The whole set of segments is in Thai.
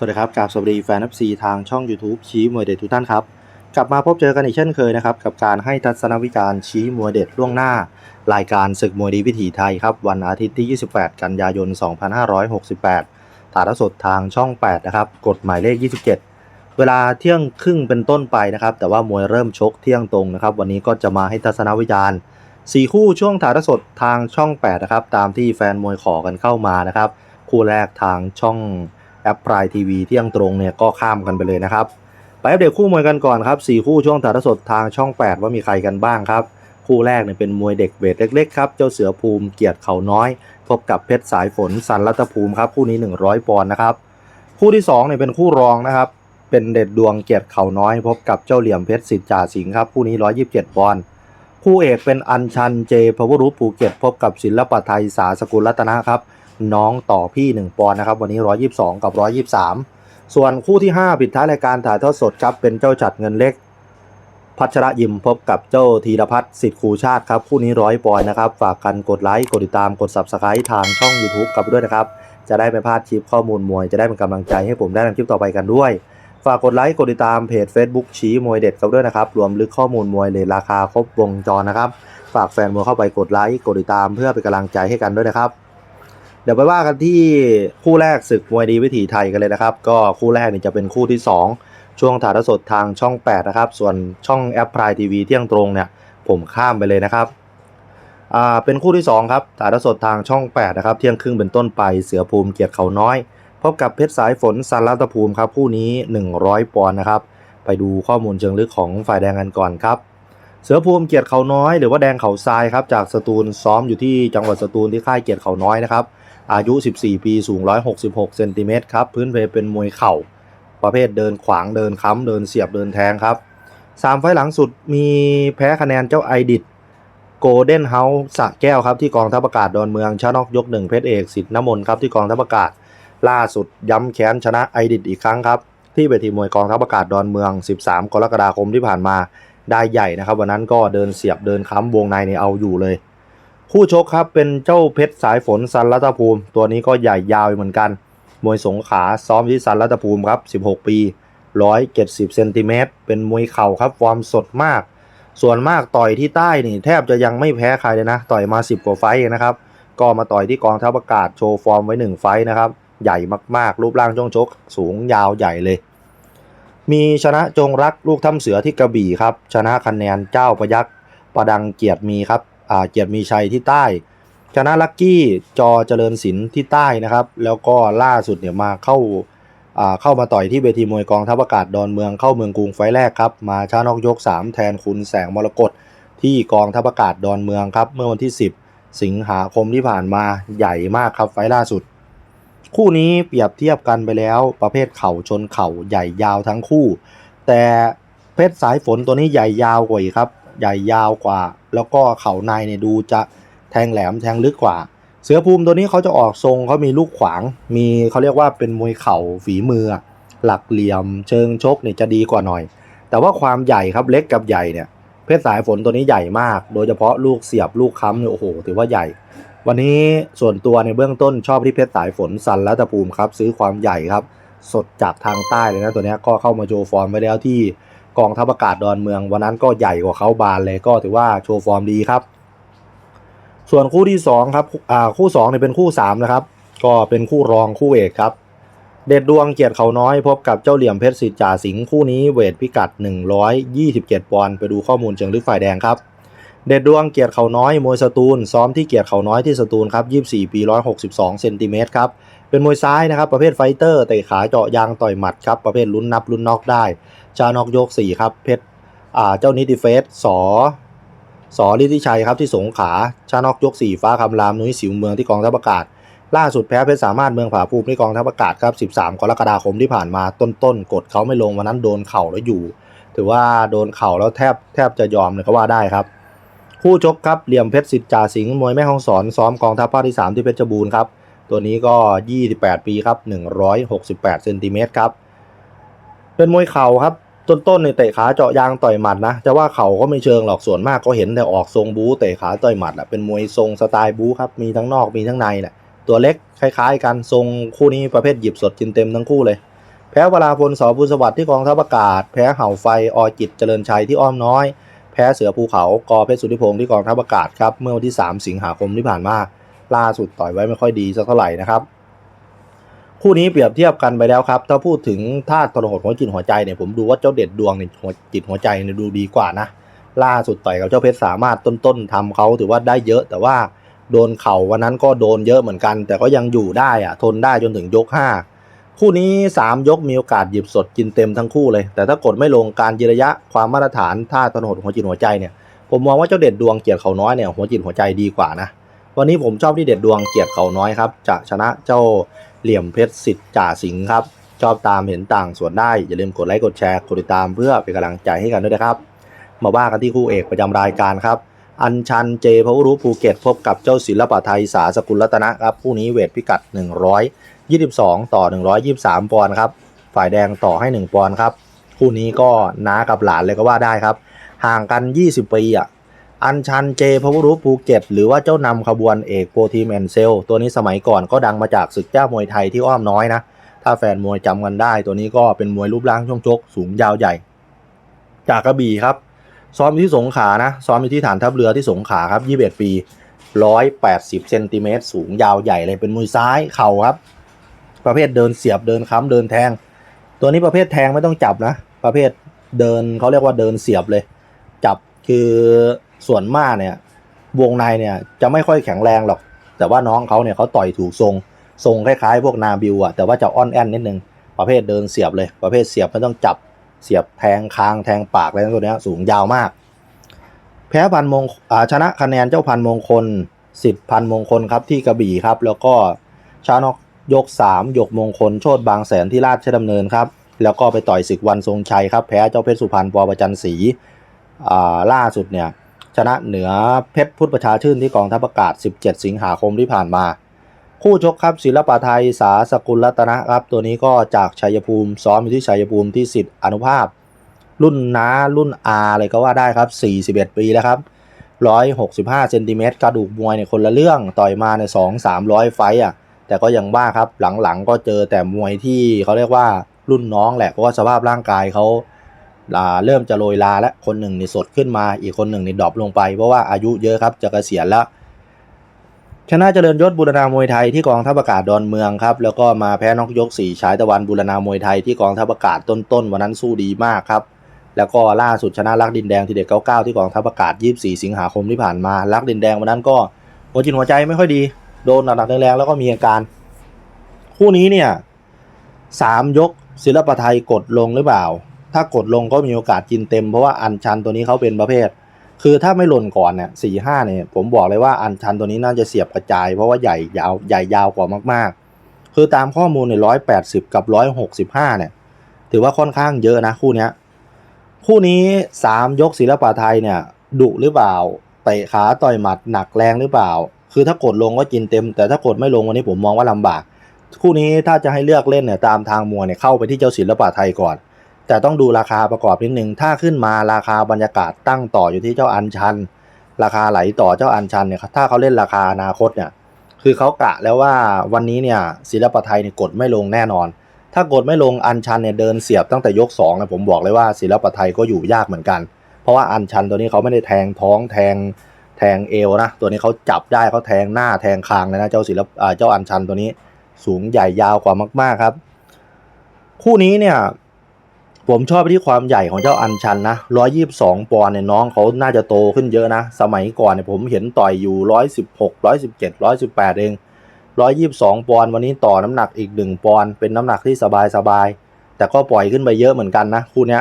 สวัสดีครับกราบสวัสดีแฟน FC ทางช่อง YouTube ชี้มวยเด็ดทุกท่านครับ กลับมาพบเจอกันอีกเช่นเคยนะครับ กับการให้ทัศนวิจารณ์ชี้มวยเด็ดล่วงหน้า รายการศึกมวยดีวิถีไทยครับ วันอาทิตย์ที่ 28 กันยายน 2568 ถ่ายทอดสดทางช่อง 8 นะครับ กฎหมายเลข 27 เวลาเที่ยงครึ่งเป็นต้นไปนะครับ แต่ว่ามวยเริ่มชกเที่ยงตรงนะครับ วันนี้ก็จะมาให้ทัศนวิจารณ์สี่คู่ช่วงถ่ายทอดสดทางช่อง 8 นะครับ ตามที่แฟนมวยขอกันเข้ามานะครับ คู่แรกทางช่อง แอปพลายทีวีเที่ยงตรงเนี่ยก็ข้ามกันไปเลยนะครับ ไปอัปเดตคู่มวยกันก่อนครับ4คู่ช่วงถ่ายทอดสดทางช่อง 8 ว่ามีใครกันบ้างครับ คู่แรกเนี่ยเป็นมวยเด็กเวทเล็กๆครับเจ้าเสือภูมิเกียรติเขาน้อย พบกับเพชรสายฝนสันรัตภูมิครับคู่นี้ 100ปอนด์นะครับคู่ที่2เนี่ยเป็นคู่รองนะครับเป็นเด็ดดวงเกียรติเขาน้อย พบกับเจ้าเหลี่ยมเพชรสิทธิ์จ่าสิงห์ครับคู่นี้ 127ปอนด์คู่เอกเป็นอัญชันเจพวรุภูเก็ตพบกับศิลปะไทยสาสกุลรัตนะครับ น้องต่อพี่ 1 ปอนด์นะครับ วันนี้ 122 กับ 123 ส่วนคู่ที่ 5 ปิดท้ายรายการถ่ายทอดสดครับ เป็นเจ้าจัดเงินเล็ก พัชระยิมพบกับเจ้าธีรพัฒน์สิทธิครูชาติครับ คู่นี้ร้อยปอนด์นะครับ ฝากกันกดไลค์ กดติดตามกด Subscribe ทางช่อง YouTube กับด้วยนะครับ จะได้ไม่พลาดคลิปข้อมูลมวย จะได้เป็นกำลังใจให้ผมได้ทำคลิปต่อไปกันด้วยฝากกดไลค์กดติดตามเพจ Facebook ชี้มวยเด็ดกับด้วยนะครับ รวมลึกข้อมูลมวยเลทราคาครบวงจรนะครับ ฝากแฟนมวยเข้าไปกดไลค์กดติดตามเพื่อเป็นกำลังใจให้กันด้วยนะครับ ดี๋ยวไปว่ากันที่คู่แรกศึกมวยดีวิถีไทยกันเลยนะครับ ก็คู่แรกนี่จะเป็นคู่ที่ 2 ช่วงถ่ายทอดสดทางช่อง 8 นะครับ ส่วนช่องแอปพลายทีวีเที่ยงตรงเนี่ยผมข้ามไปเลยนะครับอ่าเป็นคู่ที่ 2 ครับถ่ายทอดสดทางช่อง 8 นะครับ เที่ยงครึ่งเป็นต้นไปเสือภูมิเกียรติเขาน้อยพบกับเพชรสายฝนสันรัตภูมิครับคู่นี้ 100 ปอนด์นะครับ ไปดูข้อมูลเชิงลึกของฝ่ายแดงกันก่อนครับเสือภูมิเกียรติเขาน้อยหรือว่าแดงเขาทรายครับจากสตูลซ้อมอยู่ที่จังหวัดสตูลที่ค่ายเกียรติเขาน้อยนะครับ อายุ 14 ปี สูง 166 เซนติเมตรครับ พื้นเพเป็นมวยเข่า ประเภทเดินขวาง เดินค้ำ เดินเสียบ เดินแทงครับ 3 ไฟล์หลังสุดมีแพ้คะแนนเจ้าไอดิดโกลเด้นเฮาส์สะแก้วครับที่กองทัพอากาศดอนเมืองชนะนอกยกหนึ่งเพชรเอกสิทธิ์น้ำมนต์ครับที่กองทัพอากาศ ล่าสุดย้ำแค้นชนะไอดิดอีกครั้งครับ ที่เวทีมวยกองทัพอากาศดอนเมือง 13 กรกฎาคมที่ผ่านมาได้ใหญ่นะครับ วันนั้นก็เดินเสียบเดินค้ำวงในเนี่ยเอาอยู่เลย คู่ชกครับเป็นเจ้าเพชรสายฝนสันรัตภูมิ ตัวนี้ก็ใหญ่ยาวเหมือนกัน มวยสงขาซ้อมที่สันรัตภูมิครับ 16 ปี 170เซนติเมตรเป็นมวยเข่าครับฟอร์มสดมาก ส่วนมากต่อยที่ใต้นี่แทบจะยังไม่แพ้ใครเลยนะ ต่อยมา 10 กว่าไฟนะครับ ก็มาต่อยที่กองทัพอากาศโชว์ฟอร์มไว้ 1 ไฟนะครับ ใหญ่มากๆ รูปร่างช่วงชก สูงยาวใหญ่เลย มีชนะจงรักลูกถ้ำเสือที่กระบี่ครับ ชนะคะแนนเจ้าพยักประดังเกียรติมีครับ เกียรติมีชัยที่ใต้ ชนะลักกี้จอเจริญศิลป์ที่ใต้นะครับ แล้วก็ล่าสุดเนี่ยมาเข้าเข้ามาต่อยที่เวทีมวยกองทัพอากาศดอนเมืองเข้าเมืองกรุงไฟแรกครับ มาชานอกยก 3 แทนคุณแสงมรกตที่กองทัพอากาศดอนเมืองครับ เมื่อวันที่ 10 สิงหาคมที่ผ่านมาใหญ่มากครับไฟล์ล่าสุด คู่นี้เปรียบเทียบกันไปแล้วประเภทเข่าชนเข่าใหญ่ยาวทั้งคู่ แต่เพชรสายฝนตัวนี้ใหญ่ยาวกว่าอีกครับ ใหญ่ยาวกว่า แล้วก็เข่าในเนี่ยดูจะแทงแหลมแทงลึกกว่า เสือภูมิตัวนี้เขาจะออกทรงเขามีลูกขวาง มีเขาเรียกว่าเป็นมวยเข่าฝีมือ หลักเหลี่ยม เชิงชกเนี่ยจะดีกว่าหน่อย แต่ว่าความใหญ่ครับเล็กกับใหญ่เนี่ยเพชรสายฝนตัวนี้ใหญ่มาก โดยเฉพาะลูกเสียบลูกค้ำเนี่ยโอ้โหถือว่าใหญ่ วันนี้ส่วนตัวในเบื้องต้นชอบที่เพชรสายฝนสันและตะภูมิครับซื้อความใหญ่ครับ สดจากทางใต้เลยนะตัวนี้ก็เข้ามาโชว์ฟอร์มไว้แล้วที่ กองทัพอากาศดอนเมือง วันนั้นก็ใหญ่กว่าเขาบานเลยก็ถือว่าโชว์ฟอร์มดีครับ ส่วนคู่ที่สองครับอ่าคู่สองเนี่ยเป็นคู่สามนะครับก็เป็นคู่รองคู่เอกครับ เด็ดดวงเกียรติเขาน้อยพบกับเจ้าเหลี่ยมเพชรสิทธิ์จ่าสิงห์คู่นี้เวทพิกัด 127 ปอนด์ไปดูข้อมูลเชิงลึกฝ่ายแดงครับ เด็ดดวงเกียรติเขาน้อยมวยสตูล ซ้อมที่เกียรติเขาน้อยที่สตูลครับ 24 ปี 162 เซนติเมตรครับเป็นมวยซ้ายนะครับประเภทไฟเตอร์เตะขาเจาะยางต่อยหมัดครับประเภทลุ้นนับลุ้นน็อกได้ ชานอกยก4ครับเพชรอ่าเจ้านิติเฟสสอสอฤทธิชัยครับที่สงขาชานอกยก4ฟ้าคำรามนุ้ยสิวเมืองที่กองทัพอากาศ ล่าสุดแพ้เพชรสามารถเมืองผาภูมิที่กองทัพอากาศครับ 13 กรกฎาคมที่ผ่านมาต้นๆ กดเขาไม่ลงวันนั้นโดนเข่าแล้วอยู่ ถือว่าโดนเข่าแล้วแทบแทบจะยอมเลยก็ว่าได้ครับ คู่ชกครับเหลี่ยมเพชรสิทธิ์จ่าสิงห์มวยแม่ฮ่องสอนซ้อมกองทัพภาคที่ 3 ที่เพชรบูรณ์ครับตัวนี้ก็ 28 ปีครับ168เซนติเมตรครับเป็นมวยเข่าครับ ต้นๆในเตะขาเจาะยางต่อยหมัดนะจะว่าเขาก็ไม่เชิงหรอกส่วนมากก็เห็นแต่ออกทรงบู๊เตะขาต่อยหมัดอะเป็นมวยทรงสไตล์บู๊ครับมีทั้งนอกมีทั้งในแหละตัวเล็กคล้ายๆกันทรงคู่นี้ประเภทหยิบสดกินเต็มทั้งคู่เลย แพ้วราพลสอบุญสวัสดิ์ที่กองทัพอากาศ แพ้เห่าไฟอจิตเจริญชัยที่อ้อมน้อย แพ้เสือภูเขากอเพชรสุทธิพงศ์ที่กองทัพอากาศครับเมื่อวันที่ 3 สิงหาคมที่ผ่านมาล่าสุดต่อยไว้ไม่ค่อยดีสักเท่าไหร่นะครับ คู่นี้เปรียบเทียบกันไปแล้วครับ ถ้าพูดถึงธาตุทรหดหัวจิตหัวใจเนี่ยผมดูว่าเจ้าเด็ดดวงเนี่ยหัวจิตหัวใจเนี่ยดูดีกว่านะ ล่าสุดต่อยกับเจ้าเพชรสามารถต้นๆทำเขาถือว่าได้เยอะ แต่ว่าโดนเข่าวันนั้นก็โดนเยอะเหมือนกัน แต่ก็ยังอยู่ได้อะทนได้จนถึงยก 5 คู่นี้ 3 ยกมีโอกาสหยิบสดกินเต็มทั้งคู่เลย แต่ถ้ากดไม่ลงการยืนระยะความมาตรฐานท่าตนหดหัวจิตหัวใจเนี่ยผมมองว่าเจ้าเด็ดดวงเกียรติเขาน้อยเนี่ยหัวจิตหัวใจดีกว่านะวันนี้ผมชอบที่เด็ดดวงเกียรติเขาน้อยครับจะชนะเจ้า เหลี่ยมเพชรสิทธิ์จ่าสิงห์ครับ ชอบตามเห็นต่างส่วนได้ อย่าลืมกดไลค์กดแชร์กดติดตามเพื่อเป็นกำลังใจให้กันด้วยนะครับ มาว่ากันที่คู่เอกประจำรายการครับ อัญชันเจพาวรุภูเก็ตพบกับเจ้าศิลปะไทยสาสกุลรัตนะครับคู่นี้เวทพิกัด 122 ต่อ 123 ปอนด์ครับ ฝ่ายแดงต่อให้ 1 ปอนด์ครับคู่นี้ก็น้ากับหลานเลยก็ว่าได้ครับ ห่างกัน 20 ปีอะ อัญชันเจพาวรุภูเก็ตหรือว่าเจ้านำขบวนเอกโปรทีมแอนเซลตัวนี้สมัยก่อนก็ดังมาจากศึกเจ้ามวยไทยที่อ้อมน้อยนะ ถ้าแฟนมวยจำกันได้ ตัวนี้ก็เป็นมวยรูปร่างช่วงชก สูงยาวใหญ่ จากกระบี่ครับ ซ้อมอยู่ที่สงขานะ ซ้อมอยู่ที่ฐานทัพเรือที่สงขาครับ 21 ปี 180เซนติเมตรสูงยาวใหญ่เลยเป็นมวยซ้ายเข่าครับ ประเภทเดินเสียบเดินค้ำเดินแทง ตัวนี้ประเภทแทงไม่ต้องจับนะ ประเภทเดินเขาเรียกว่าเดินเสียบเลย จับคือ ส่วนมากเนี่ย วงในเนี่ยจะไม่ค่อยแข็งแรงหรอก แต่ว่าน้องเขาเนี่ยเขาต่อยถูกทรง ทรงคล้ายๆ พวกนาบิวอะแต่ว่าจะอ่อนแอนนิดนึง ประเภทเดินเสียบเลย ประเภทเสียบไม่ต้องจับ เสียบแทงคางแทงปากอะไรตัวเนี้ยสูงยาวมาก แพ้พันมงอาชนะคะแนนเจ้าพันมงคลสิทธิ์พันมงคลครับที่กระบี่ครับ แล้วก็ชานกยกสามยกมงคลโชดบางแสนที่ราชดำเนินครับ แล้วก็ไปต่อยศึกวันทรงชัยครับ แพ้เจ้าเพชรสุพรรณปอประจันศรีอ่าล่าสุดเนี่ย ชนะเหนือเพชรพุทธประชาชื่นที่กองทัพอากาศ 17 สิงหาคมที่ผ่านมา คู่ชกครับศิลปะไทยสาสกุลรัตนะครับ ตัวนี้ก็จากชัยภูมิซ้อมอยู่ที่ชัยภูมิที่สิทธิอนุภาพ รุ่นน้ารุ่นอาเลยก็ว่าได้ครับ 41 ปีแล้วครับ165เซนติเมตรกระดูกมวยเนี่ยคนละเรื่องต่อยมาในสองสามร้อยไฟอะแต่ก็ยังว่าครับหลังๆก็เจอแต่มวยที่เขาเรียกว่ารุ่นน้องแหละเพราะว่าสภาพร่างกายเขา เริ่มจะโรยลาและคนหนึ่งนี่สดขึ้นมาอีกคนหนึ่งนี่ดรอปลงไปเพราะว่าอายุเยอะครับจะเกษียณแล้ว ชนะเจริญยศบุรณามวยไทยที่กองทัพอากาศดอนเมืองครับแล้วก็มาแพ้นอกยกสี่ฉายตะวันบุรณามวยไทยที่กองทัพอากาศต้นๆวันนั้นสู้ดีมากครับแล้วก็ล่าสุดชนะลักดินแดงทีเด็ด99 ที่กองทัพอากาศ 24 สิงหาคมที่ผ่านมาลักดินแดงวันนั้นก็หัวจิตหัวใจไม่ค่อยดี โดนหนักๆแรงๆแล้วก็มีอาการ คู่นี้เนี่ยสามยกศิลปะไทยกดลงหรือเปล่า ถ้ากดลงก็มีโอกาสกินเต็มเพราะว่าอันชันตัวนี้เขาเป็นประเภท คือถ้าไม่หล่นก่อนเนี่ยสี่ห้าเนี่ยผมบอกเลยว่าอันชันตัวนี้น่าจะเสียบกระจาย เพราะว่าใหญ่ยาวใหญ่ยาวกว่ามากๆ คือตามข้อมูลเนี่ยร้อยแปดสิบกับร้อยหกสิบห้าเนี่ย ถือว่าค่อนข้างเยอะนะคู่เนี้ยคู่นี้สามยกศิลปะไทยเนี่ยดุหรือเปล่าเตะขาต่อยหมัดหนักแรงหรือเปล่า คือถ้ากดลงก็กินเต็ม แต่ถ้ากดไม่ลงวันนี้ผมมองว่าลำบาก คู่นี้ถ้าจะให้เลือกเล่นเนี่ยตามทางมวยเนี่ยเข้าไปที่เจ้าศิลปะไทยก่อน แต่ต้องดูราคาประกอบนิดนึง ถ้าขึ้นมาราคาบรรยากาศตั้งต่ออยู่ที่เจ้าอัญชัน ราคาไหลต่อเจ้าอัญชันเนี่ยถ้าเขาเล่นราคาอนาคตเนี่ยคือเขากะแล้วว่าวันนี้เนี่ยศิลปะไทยเนี่ยกดไม่ลงแน่นอน ถ้ากดไม่ลงอัญชันเนี่ยเดินเสียบตั้งแต่ยก2นะผมบอกเลยว่าศิลปะไทยก็อยู่ยากเหมือนกัน เพราะว่าอัญชันตัวนี้เขาไม่ได้แทงท้องแทงแทงเอวนะตัวนี้เขาจับได้เขาแทงหน้าแทงคางเลยนะเจ้าศิลปอ่าเจ้าอัญชันตัวนี้สูงใหญ่ยาวกว่ามาก ๆครับ คู่นี้เนี่ย ผมชอบไปที่ความใหญ่ของเจ้าอัญชันนะ 122 ปอนด์เนี่ยน้องเขาน่าจะโตขึ้นเยอะนะ สมัยก่อนเนี่ยผมเห็นต่อยอยู่ 116 117 118 เอง 122 ปอนด์วันนี้ต่อน้ำหนักอีก 1 ปอนด์เป็นน้ำหนักที่สบายๆแต่ก็ปล่อยขึ้นไปเยอะเหมือนกันนะคู่นี้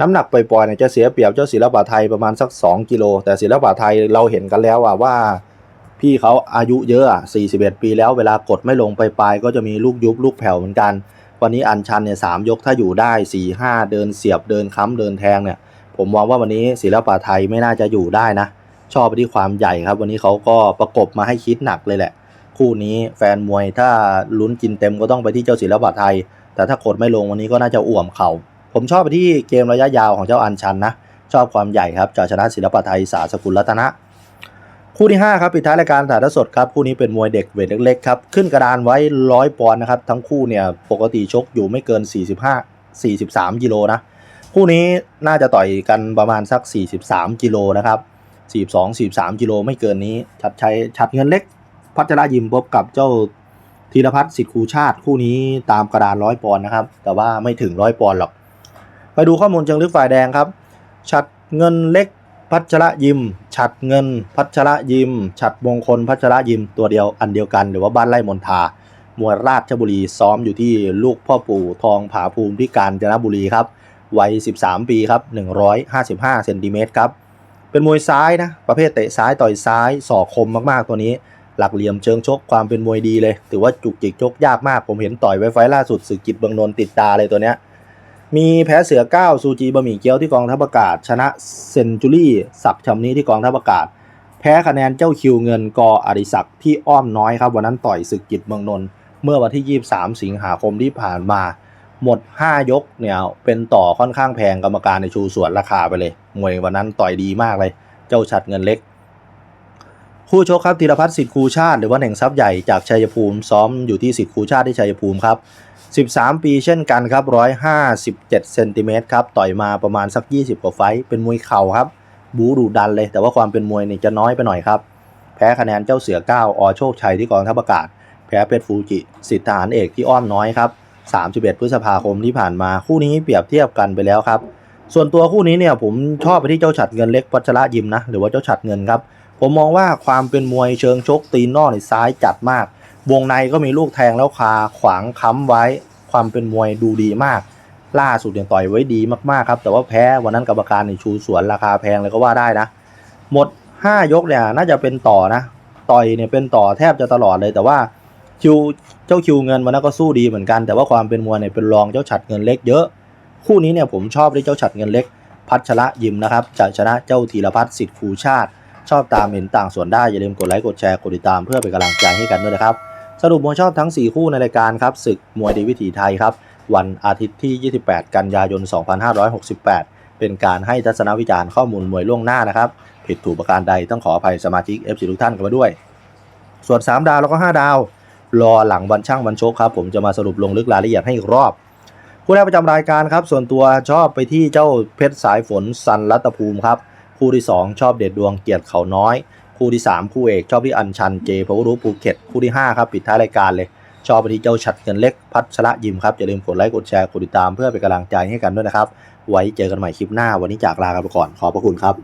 น้ำหนักปล่อยๆเนี่ยจะเสียเปรียบเจ้าศิลปะไทยประมาณสัก 2 กิโล แต่ศิลปะไทยเราเห็นกันแล้วว่าพี่เขาอายุเยอะอะ 41 ปีแล้วเวลากดไม่ลงไปปลายๆก็จะมีลูกยุบลูกแผ่วเหมือนกัน วันนี้อันชันเนี่ยสามยกถ้าอยู่ได้4ี่ห้าเดินเสียบเดินค้ำเดินแทงเนี่ย ผมมองว่าวันนี้ศิลปะไทยไม่น่าจะอยู่ได้นะ ชอบไปที่ความใหญ่ครับ วันนี้เขาก็ประกบมาให้คิดหนักเลยแหละ คู่นี้แฟนมวยถ้าลุ้นกินเต็มก็ต้องไปที่เจ้าศิลปะไทย แต่ถ้ากดไม่ลงวันนี้ก็น่าจะอ่วมเขา่าผมชอบไปที่เกมระยะยาวของเจ้าอันชันนะชอบความใหญ่ครับจะชนะศิลปะไทยสาสกุลรัตนะ คู่ที่ 5 ครับปิดท้ายรายการถ่ายทอดสดครับคู่นี้เป็นมวยเด็กเวทเล็กๆครับขึ้นกระดานไว้ร้อยปอนด์นะครับทั้งคู่เนี่ยปกติชกอยู่ไม่เกิน 45 43กิโลนะคู่นี้น่าจะต่อยกันประมาณสัก 43กิโลนะครับ42 43กิโลไม่เกินนี้ ชัดชัยชัดเงินเล็ก พัชรยิมพบกับเจ้าธีรพัฒน์สิทธิคูชาติ คู่นี้ตามกระดานร้อยปอนด์นะครับ แต่ว่าไม่ถึงร้อยปอนด์หรอก ไปดูข้อมูลเชิงลึกฝ่ายแดงครับ ชัดเงินเล็ก พัชระยิม ฉัดเงิน พัชระยิม ฉัดมงคล พัชระยิมตัวเดียวอันเดียวกัน หรือว่าบ้านไร่มนทามวยราชบุรีซ้อมอยู่ที่ลูกพ่อปู่ทองผาภูมิที่กาญจนบุรีครับวัย 13 ปีครับ 155 เซนติเมตรครับ เป็นมวยซ้ายนะ ประเภทเตะซ้ายต่อยซ้ายศอกคมมากๆ ตัวนี้ หลักเหลี่ยมเชิงชกความเป็นมวยดีเลย ถือว่าจุกจิกชกยากมาก ผมเห็นต่อยไว้ไฟล่าสุดสึกจิตเบืองนนติดตาเลยตัวเนี้ย มีแพ้เสือก้าซูจีบะหมี่เกี๊ยวที่กองทัพอากาศ ชนะเซนจูรี่ศักดิ์ชำนี้ที่กองทัพอากาศ แพ้คะแนนเจ้าคิวเงินกออดิศักดิ์ที่อ้อมน้อยครับ วันนั้นต่อยศึกจิตเมืองนนท์เมื่อวันที่ 23 สิงหาคมที่ผ่านมา หมด 5 ยกเนี่ยเป็นต่อค่อนข้างแพงกรรมการในชูส่วนราคาไปเลยมวยวันนั้นต่อยดีมากเลย เจ้าชัดเงินเล็ก คู่ชกครับธีรพัฒน์สิทธิ์คูชาติ หรือว่าแห่งทรัพย์ใหญ่จากชัยภูมิซ้อมอยู่ที่สิทธิ์คูชาติที่ชัยภูมิครับ 13 ปีเช่นกันครับ 157เซนติเมตรครับต่อยมาประมาณสัก 20 กว่าไฟต์เป็นมวยเข่าครับ บูดุดันเลย แต่ว่าความเป็นมวยเนี่ยจะน้อยไปหน่อยครับ แพ้คะแนนเจ้าเสือก้าวอโชคชัยที่กองทัพอากาศ แพ้เพชรฟูจิ สิทธิทหารเอกที่อ้อมน้อยครับ 31 พฤษภาคมที่ผ่านมาคู่นี้เปรียบเทียบกันไปแล้วครับ ส่วนตัวคู่นี้เนี่ยผมชอบไปที่เจ้าฉัดเงินเล็กพัชระยิมนะหรือว่าเจ้าฉัดเงินครับผมมองว่าความเป็นมวยเชิงชกตีนนอกในซ้ายจัดมาก วงในก็มีลูกแทงแล้วคาขวางค้ำไว้ ความเป็นมวยดูดีมาก ล่าสุดเนี่ยต่อยไว้ดีมากๆครับ แต่ว่าแพ้วันนั้นกรรมการในชูสวนราคาแพงเลยก็ว่าได้นะ หมด 5 ยกเนี่ยน่าจะเป็นต่อนะ ต่อยเนี่ยเป็นต่อแทบจะตลอดเลย แต่ว่าคิวเจ้าคิวเงินวันนั้นก็สู้ดีเหมือนกัน แต่ว่าความเป็นมวยเนี่ยเป็นรองเจ้าฉัดเงินเล็กเยอะ คู่นี้เนี่ยผมชอบที่เจ้าฉัดเงินเล็ก พัชระยิมนะครับจะชนะเจ้าธีรพัฒน์สิทธิ์ฟูชาติ ชอบตามเห็นต่างส่วนได้อย่าลืมกดไลค์กดแชร์กดติดตามเพื่อเป็นกำลังใจให้กันด้วยนะครับ สรุปมวยชอบทั้ง 4 คู่ในรายการครับศึกมวยดีวิถีไทยครับ วันอาทิตย์ที่ 28 กันยายน 2568 เป็นการให้ทัศนวิจารณ์ข้อมูลมวยล่วงหน้านะครับ ผิดถูกประการใดต้องขออภัยสมาชิก FC ทุกท่านกันมาด้วย ส่วน 3 ดาวแล้วก็ 5 ดาว รอหลังวันช่างวันโชคครับ ผมจะมาสรุปลงลึกรายละเอียดให้อีกรอบคู่แรกประจำรายการครับส่วนตัวชอบไปที่เจ้าเพชรสายฝนซันรัตภูมิครับคู่ที่ 2 ชอบเด็ดดวงเกียรติเขาน้อย คู่ที่ 3 คู่เอกชอบที่อัญชันเจพาวรุภูเก็ตคู่ที่ 5 ครับ ปิดท้ายรายการเลย ชอบไปที่เจ้าฉัดเงินเล็กพัชระยิมครับอย่าลืมกดไลค์กดแชร์กดติดตามเพื่อเป็นกำลังใจให้กันด้วยนะครับ ไว้เจอกันใหม่คลิปหน้าวันนี้จากลากันไปก่อนขอบพระคุณครับ